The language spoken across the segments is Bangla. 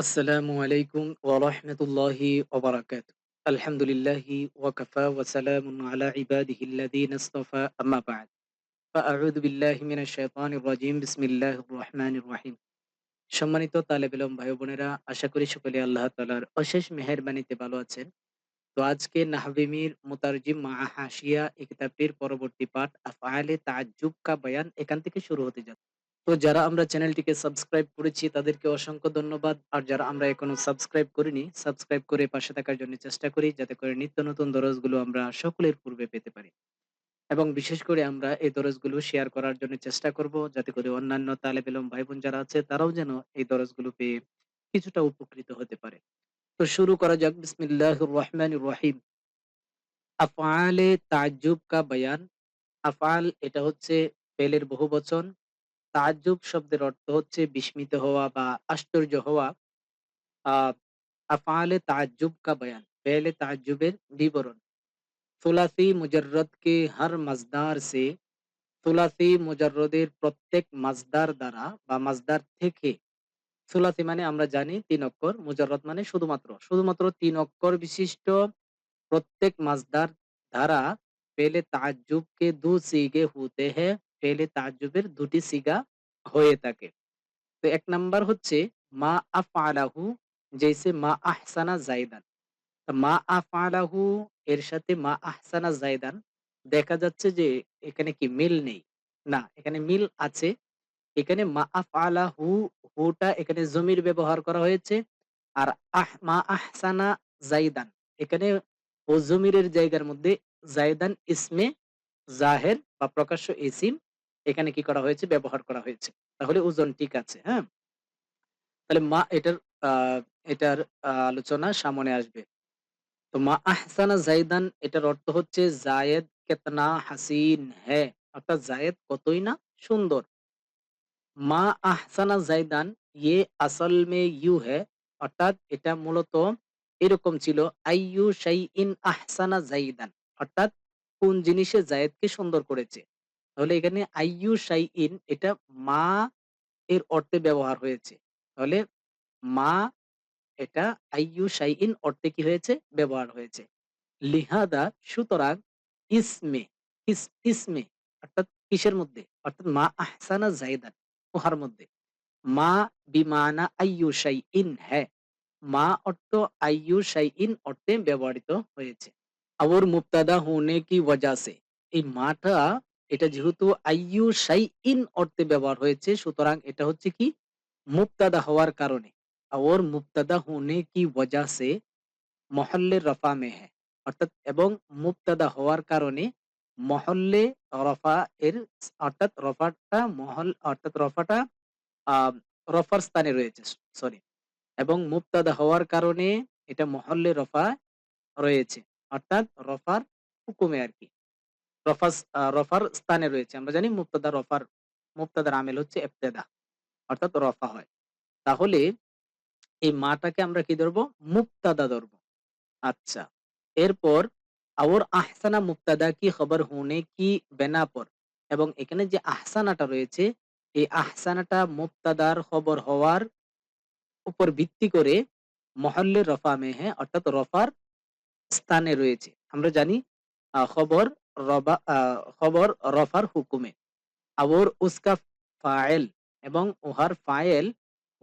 আসসালামু আলাইকুম আলা ইসতাফা আম্মা বা'দ। ফাআউযু বিল্লাহি মিনাশ শাইতানির রাজীম। বিসমিল্লাহির। সম্মানিত তালেবেলম ভাই বোনেরা, আশা করি সকলে আল্লাহ তাআলার অশেষ মেহেরবানিতে ভালো আছেন। তো আজকে নাহবে মীর মুতারজিম মা হাশিয়া এই কিতাবটির পরবর্তী পাঠ আফআলে তাআজ্জুব কা বয়ান এখান থেকে শুরু হতে যাচ্ছে। তো যারা আমরা চ্যানেলটিকে সাবস্ক্রাইব করেছি তাদেরকে অসংখ্য ধন্যবাদ। আর যারা আমরা এখনও সাবস্ক্রাইব করিনি, সাবস্ক্রাইব করে পাশে থাকার জন্য চেষ্টা করি যাতে করে নিত্য নতুন দরজগুলো আমরা সকলের পূর্বে পেতে পারি। এবং বিশেষ করে আমরা এই দরজগুলো শেয়ার করার জন্য চেষ্টা করব যাতে করে অন্যান্য তালেব ইলম ভাই-বোন যারা আছে তারাও যেন এই দরজগুলো পেয়ে কিছুটা উপকৃত হতে পারে। তো শুরু করা যাক বিসমিল্লাহির রহমানির রহিম। আফআলে তাজ্জুব কা বয়ান। আফআল এটা হচ্ছে ফেলের বহুবচন। তাজ্জুব শব্দের অর্থ হচ্ছে বিস্মিত হওয়া বা আশ্চর্য হওয়া। আ আফআলে তাজ্জুব কা বয়ান। ফেলে তাজ্জুবের বিবরণ। সুলাসি মুজাররদ কে হর মজদার সে সুলাসি মুজাররদের প্রত্যেক মাজদার দ্বারা বা মাজদার থেকে সুলাসি মানে আমরা জানি তিন অক্ষর, মুজাররদ মানে শুধুমাত্র। শুধুমাত্র তিন অক্ষর বিশিষ্ট প্রত্যেক মাজদার দ্বারা পেলে তাজ্জুব কে দু সিগে হতে হ্যাঁ, ফেলে তাজ্জুবের দুটি সিগা হয়ে থাকে। তো ১ নাম্বার হচ্ছে মা আফআলাহু জৈসে মা আহসানা জাইদান। মা আফআলাহু এর সাথে মা আহসানা জাইদান দেখা যাচ্ছে যে এখানে কি মিল নেই। না, এখানে মিল আছে। এখানে মা আফআলাহু হুটা এখানে জমির ব্যবহার করা হয়েছে। আর আহ মা আহসানা জাইদান এখানে ও জমিরের জায়গার মধ্যে জাইদান ইসমে জাহের বা প্রকাশ্য ইসিম এখানে কি করা হয়েছে? ব্যবহার করা হয়েছে। তাহলে ওজন ঠিক আছে, হ্যাঁ? তাহলে মা এটার এটার আলোচনা সামনে আসবে। তো মা আহসানা জাইদান এটার অর্থ হচ্ছে জায়েদ কেতনা হাসিন হ্যায় অর্থাৎ জায়েদ কতই না সুন্দর। মা আহসানা জাইদান ইয়ে আসল মে ইউ হ্যায় অর্থাৎ এটা মূলত এরকম ছিল আইয়ু শাইইন আহসানা জাইদান অর্থাৎ কোন জিনিসে জায়েদকে সুন্দর করেছে। তাহলে এখানে আইউ সাই ইন এটা মা এর অর্থে ব্যবহার হয়েছে। তাহলে মা এটা আইউ সাই ইন অর্থে কি হয়েছে? ব্যবহার হয়েছে। লিহাদা সুতরাং ইসমে ইসমে অর্থাৎ কিসের মধ্যে? অর্থাৎ মা আহসানা জাইদান উহার মধ্যে। মা বিমানা আইউ সাই ইন হ্যাঁ। মা অর্থ আইউ সাই ইন অর্থে ব্যবহৃত হয়েছে। আবর মুক্তাদা হোনে কি ওয়াজা সে? এই মাটা এটা যেহেতু আইয়ু শাইইন অর্থে ব্যবহার হয়েছে সুতরাং এটা হচ্ছে কি মুবতাদা হওয়ার কারণে। और मुब्तदा होने की वजह से মহল্লে রফা মে হ্যায়। অর্থাৎ এবং মুবতাদা হওয়ার কারণে মহল্লে রফা এর অর্থাৎ রফাটা মহল অর্থাৎ রফাটা আ রফার স্থানে রয়েছে স সরি এবং মুবতাদা হওয়ার কারণে এটা মহল্লে রফা রয়েছে। অর্থাৎ রফার হুকুমে আরকি। রফাস রফার স্থানে রয়েছে। আমরা জানি মুবতাদা রফার, মুবতাদার আমেল হচ্ছে ইবতেদা, অর্থাৎ রফা হয়। তাহলে এই মাটাকে আমরা কি ধরবো? মুবতাদা ধরবো। আচ্ছা। এরপর और আহসানা মুবতাদা কি খবর হোনে কি বিনা পর এবং এখানে যে আহসানাটা রয়েছে, এই আহসানাটা মুক্তাদার খবর হওয়ার উপর ভিত্তি করে মহল্লে রফা মে হ্যাঁ অর্থাৎ রফার স্থানে রয়েছে। আমরা জানি খবর খবর রফার হুকুমে। আবর উস্কা ফায়েল এবং উহার ফায়েল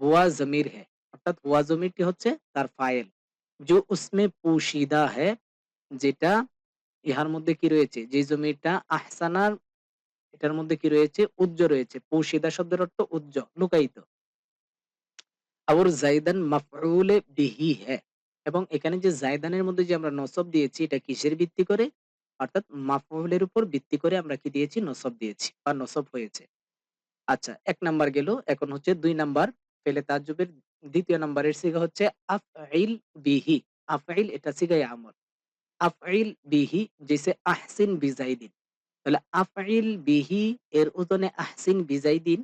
হুয়া জমির হে। অর্থাৎ হুয়া জমিরটি হচ্ছে? তার ফায়েল। যে উসমে পুশিদা হে, যেটা ইহার মধ্যে কি রয়েছে? যে জমিটা আহসানার, এটার মধ্যে কি রয়েছে? উজ্জ্ব রয়েছে। পুশিদা শব্দের অর্থ উজ্জ্ব, লুকায়িত। আবর জাইদান মাফরুলে বিহি হে। এবং এখানে যে জায়দানের মধ্যে যে আমরা নসব দিয়েছি, এটা কিসের ভিত্তি করে? অর্থাৎ মাফউলের উপর ভিত্তি করে আমরা কি দিয়েছি? নসব দিয়েছি বা নসব হয়েছে। আচ্ছা ১ নাম্বার গেল। এখন হচ্ছে ২ নাম্বার ফেলে তাজ্জুবের ২য় নাম্বারের সিগা হচ্ছে আফইল বিহি। আফইল এটা সিগায়ে আমর। আফইল বিহি জেসে আহসিন বিজাইদিন। তাহলে আফইল বিহি এর ওজনে আহসিন বিজাইদিন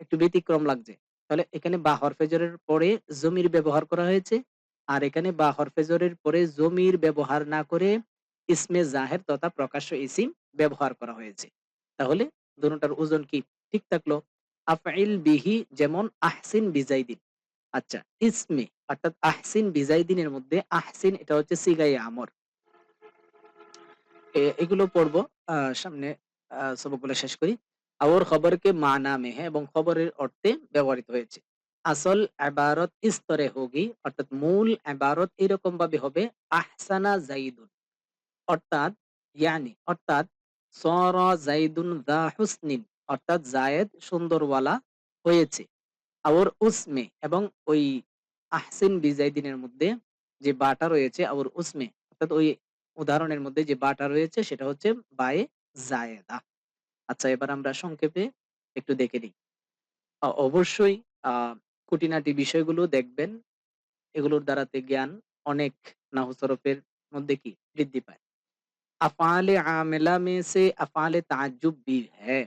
একটু ব্যতিক্রম লাগছে। তাহলে এখানে বা হরফে জরের পরে জমির ব্যবহার করা হয়েছে। আর এখানে বা হরফে জরের পরে জমির ব্যবহার না করে ইসমে জাহের তথা প্রকাশ্য ইসিম ব্যবহার করা হয়েছে। তাহলে দুটার ওজন কি? ঠিক থাকল। আফাইল বিহি যেমন আহসিন বিজাইদিন। আচ্ছা ইসমে অর্থাৎ আহসিন বিজাইদিনের মধ্যে আহসিন এটা হচ্ছে সিগাই আমর। এগুলো পড়ব সামনে সবগুলো শেষ করি। আবর খবরকে মা নামে হ্যাঁ এবং খবরের অর্থে ব্যবহৃত হয়েছে। আসল আবারত স্তরে হোগি অর্থাৎ মূল আবারত এরকম ভাবে হবে, আহসানা জাইদুন। অর্থাৎ, ইয়ানি, অর্থাৎ, সর জাইদুন দা হুসনিন, অর্থাৎ জায়েদ সুন্দরওয়ালা হয়েছে। আওর উসমে এবং ওই আহসিন বিজাইদিনের মধ্যে যে বাটা রয়েছে, আওর উসমে, অর্থাৎ ওই উদাহরণের মধ্যে যে বাটা রয়েছে, সেটা হচ্ছে বায়ে জায়েদা আচ্ছা এবার আমরা সংক্ষেপে একটু দেখে নিই। অবশ্যই কুটিনাটি বিষয়গুলো দেখবেন। এগুলোর দ্বারাতে জ্ঞান অনেক নাহসরফের মধ্যে কি বৃদ্ধি পায়। আফআলে আমেলা মে সে আফআলে তাজ্জুব भी है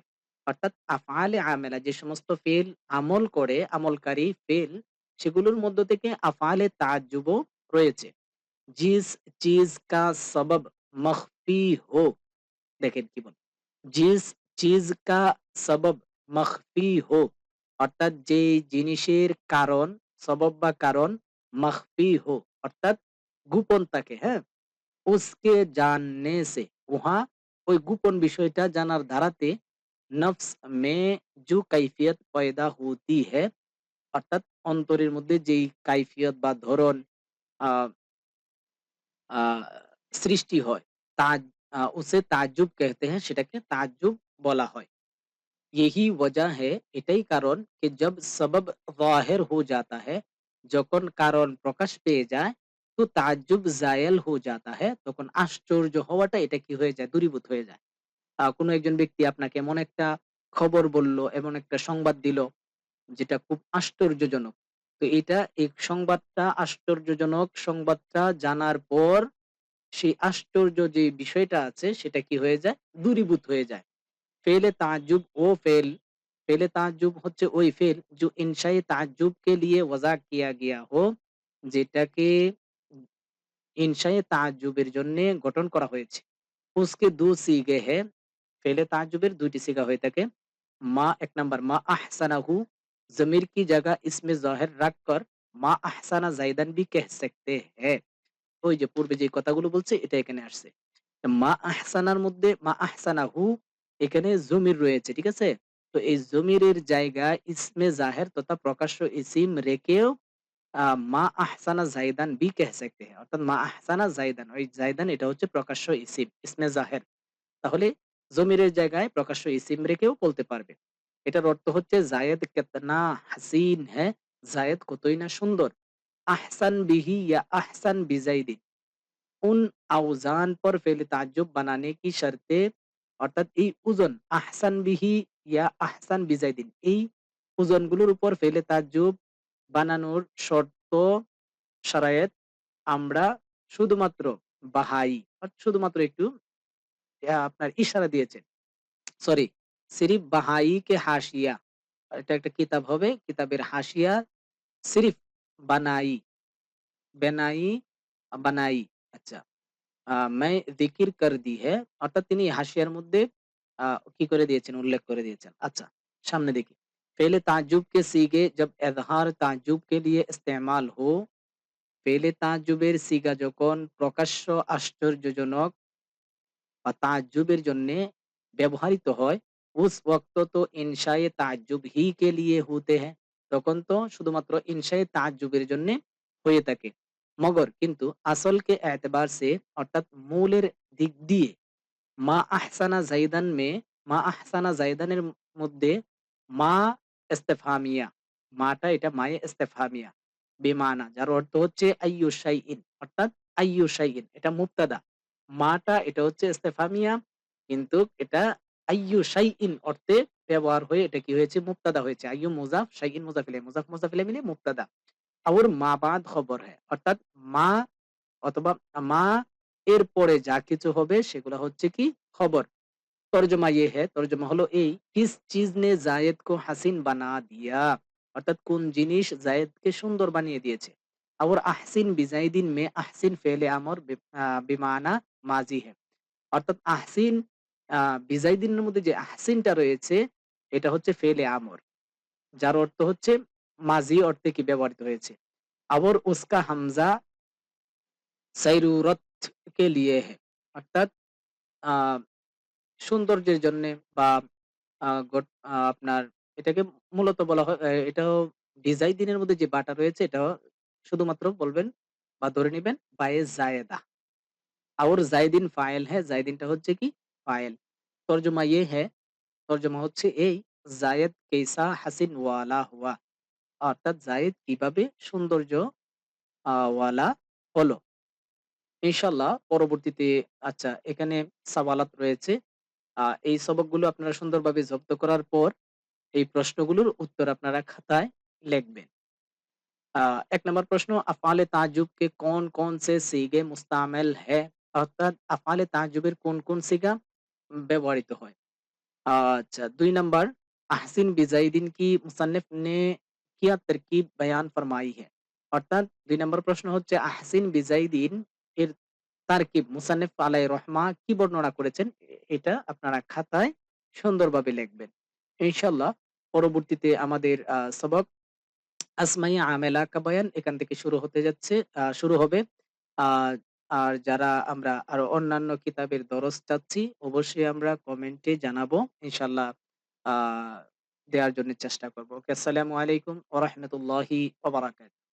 অর্থাৎ আফআলে আমেলা যে সমস্ত ফেল আমল করে আমলকারী ফেল সেগুলোর মধ্য থেকে আফআলে তাজ্জুবও রয়েছে। जिस चीज़ का सबब मख्फी हो দেখেন কি বলে জিস চিজ কা সবব মখফি হো অর্থাৎ যে জিনিসের কারণ সবব বা কারণ মখফি হো অর্থাৎ গোপন থাকে হ্যাঁ উসকে জাননে সে উহা ওই গোপন বিষয়টা জানার ধারাতে নফস মে জু কাইফিয়ত পয়দা হতি হ্যায় অর্থাৎ অন্তরের মধ্যে যেই কাইফিয়ত বা ধরন আহ আ সৃষ্টি হয় তাজ আ উসে তাজ্জুব कहते हैं সেটাকে তাজ্জুব বলা হয়। यही वजह है এটাই কারণ कि जब सबब ज़ाहिर हो जाता है যখন কারণ প্রকাশ পেয়ে যায় একটু তাজ্জুব জায়েল হো জাতা হ্যাঁ তখন আশ্চর্য হওয়াটা এটা কি হয়ে যায়, দূরীভূত হয়ে যায়। কোনো একজন ব্যক্তি আপনাকে এমন একটা খবর বলল, এমন একটা সংবাদ দিল, যেটা খুব আশ্চর্যজনক। তো এটা এই সংবাদটা, আশ্চর্যজনক সংবাদটা জানার পর সেই আশ্চর্য যে বিষয়টা আছে, সেটা কি হয়ে যায়? দূরীভূত হয়ে যায়। ফেলে তাজুব ও ফেল, ফেলে তাজুব হচ্ছে ওই ফেল, যে ইনসাই তাজুব কে লিয়ে ওয়াজা কিয়া গিয়া হো যেটাকে ইনশায়ে তাজুবের জন্য গঠন করা হয়েছে। উসকে দু সিগে হে, ফেলে তাজুবের দুইটি সিগা হয়ে থাকে। মা, এক নম্বর, মা আহসানাহু, জমির কি জায়গা ইসমে জহের রাখ কর, মা আহসানা জাইদান বি কেহ সকতে হে। ওই যে পূর্বে যে কথাগুলো বলছে, এটা এখানে আসছে। মা আহসানার মধ্যে, মা আহসানাহু, এখানে জমির রয়েছে, ঠিক আছে? তো এই জমিরের জায়গা ইসমে জাহের তথা প্রকাশ্য ইসিম রেখেও মা আহসানা জাইদান বি কে সকতে হে। অর্থাৎ মা আহসানা জাইদান ওই জাইদান এটা হচ্ছে প্রকাশ্য ইসিম, ইসমে জাহের। তাহলে জমিরের জায়গায় প্রকাশ্য ইসিম রেখেও বলতে পারবে। এটার অর্থ হচ্ছে জায়েদ কেতনা হাসিন হে, জায়েদ কতই না সুন্দর। আহসান বিহি ইয়া আহসান বিজাইদি উন আউজান পর ফেলে তাজ্জুব বানানে কি শর্তে? অর্থাৎ এই ওজন আহসান বিহি ইয়া আহসান বিজাইদিন এই ওজনগুলোর উপর ফেলে তাজ্জুব বানানোর শর্ত সারায়ত আমরা শুধুমাত্র বাহাই শুধুমাত্র একটু আপনার ইশারা দিয়েছেন। সরি সিরিফ বাহাই কে হাসিয়া। এটা একটা কিতাব হবে, কিতাবের হাসিয়া, সিরিফ বানাই, বেনাই বানাই। আচ্ছা মাই দিকির কর দি হ্যাঁ অর্থাৎ তিনি হাসিয়ার মধ্যে কি করে দিয়েছেন, উল্লেখ করে দিয়েছেন। আচ্ছা সামনে দেখি। फेल ताजुब के सीगे जब एजहार ताजुब के लिए इस्तेमाल हो ফেলে তাজুবের সিগা যখন প্রকাশ্য আশ্চর্যজনক বা তাজুবের জন্য ব্যবহৃত হয় উস ওক্ত তো ইনশায়ে তাজুব হি কে লিয়ে হতে হ্যাঁ তখন তো শুধুমাত্র ইনশায়ে তাজুবের জন্য হয়ে থাকে মগর কিন্তু আসলকে এতবার সে অর্থাৎ মূলের দিক দিয়ে মা আহসানা জাইদান মে মা আহসানা জাইদানের মধ্যে মা ইস্তেফহামিয়া মাটা এটা মায়ে ইস্তেফহামিয়া বেমানা, যার অর্থ হচ্ছে আইয়ু অর্থাৎ আইয়ু এটা মুবতাদা। মাটা এটা হচ্ছে ইস্তেফহামিয়া কিন্তু এটা আইয়ু শাইইন অর্থে ব্যবহার হয়ে এটা কি হয়েছে? মুক্তাদা হয়েছে। আইয়ু মুজাফ, শাইইন মুজাফ ইলাইহি মুজাফ মুজাফ ইলাইহি মিলে মুক্তাদা और মা বাদ খবর হ্যায়, অর্থাৎ মা অথবা মা এর পরে যা কিছু হবে সেগুলা হচ্ছে কি? খবর। তর্জমা ইয়ে হ্যায়, তর্জমা হলো এই, কিস চিজ নে জায়েদ কো হাসিন বানা দিয়া অর্থাৎ কোন জিনিস জায়েদকে সুন্দর বানিয়ে দিয়েছে। और আহসিন বিজাইদিন মে আহসিন ফেলে আমর বি আ বিমানা মাজি হ্যায়। অর্থাৎ আহসিন আ বিজাইদিনের মধ্যে যে আহসিনটা রয়েছে এটা হচ্ছে ফেলে আমর। যার অর্থ হচ্ছে মাঝি অর্থে কি ব্যবহৃত হয়েছে? और उसका हमज़ा सैरूरत কে লিয়ে है অর্থাৎ আ সৌন্দর্যের জন্যে বা আ গট আ আপনার এটাকে মূলত বলা হয় এ এটাও ডিজাইদিনের মধ্যে যে বাটা রয়েছে এটাও শুধুমাত্র বলবেন বা ধরে নিবেন বায়ে জায়েদা। और জাইদিন ফাইল হ্যাঁ, জাইদিনটা হচ্ছে কি ফাইল। তর্জমা ইয়ে হ্যাঁ, তর্জমা হচ্ছে এই জায়েদ কেইসা হাসিন ওয়ালা হুয়া। অর্থাৎ জায়েদ কীভাবে সৌন্দর্য আ ওয়ালা হলো। ইনশাআল্লাহ পরবর্তীতে আচ্ছা এখানে সাওয়ালাত রয়েছে। এই সবকগুলো আপনারা সুন্দরভাবে জব্দ করার পর এই প্রশ্নগুলোর উত্তর আপনারা খাতায় লিখবেন। এক নম্বর প্রশ্ন, আফালে তাজুব কোন কোন সে সিগে মুস্তামেল হ্যাঁ অর্থাৎ আফালে তাজুবের কোন কোন সিগা ব্যবহৃত হয়? আচ্ছা দুই নম্বর, আহসিন বিজাইদিন কি মুসান্নিফ নে কিয়া তরকিব বয়ান ফরমাই है অর্থাৎ দুই নম্বর প্রশ্ন হচ্ছে, আহসিন বিজাইদিন এর তারকিব মুসান্নিফ আলাই রহমা কি বর্ণনা করেছেন? এটা আপনারা খাতায় সুন্দরভাবে লিখবেন। ইনশাআল্লাহ পরবর্তীতে আমাদের আ সবক আসমাই আমেলা কাবায়ান এখান থেকে শুরু হতে যাচ্ছে শুরু হবে। আর যারা আমরা আরও অন্যান্য কিতাবের দরস চাচ্ছি, অবশ্যই আমরা কমেন্টে জানাব। ইনশাআল্লাহ আ দেওয়ার জন্য চেষ্টা করব আসসালামু আলাইকুম ওয়া রাহমাতুল্লাহি ওয়া বারাকাতুহু।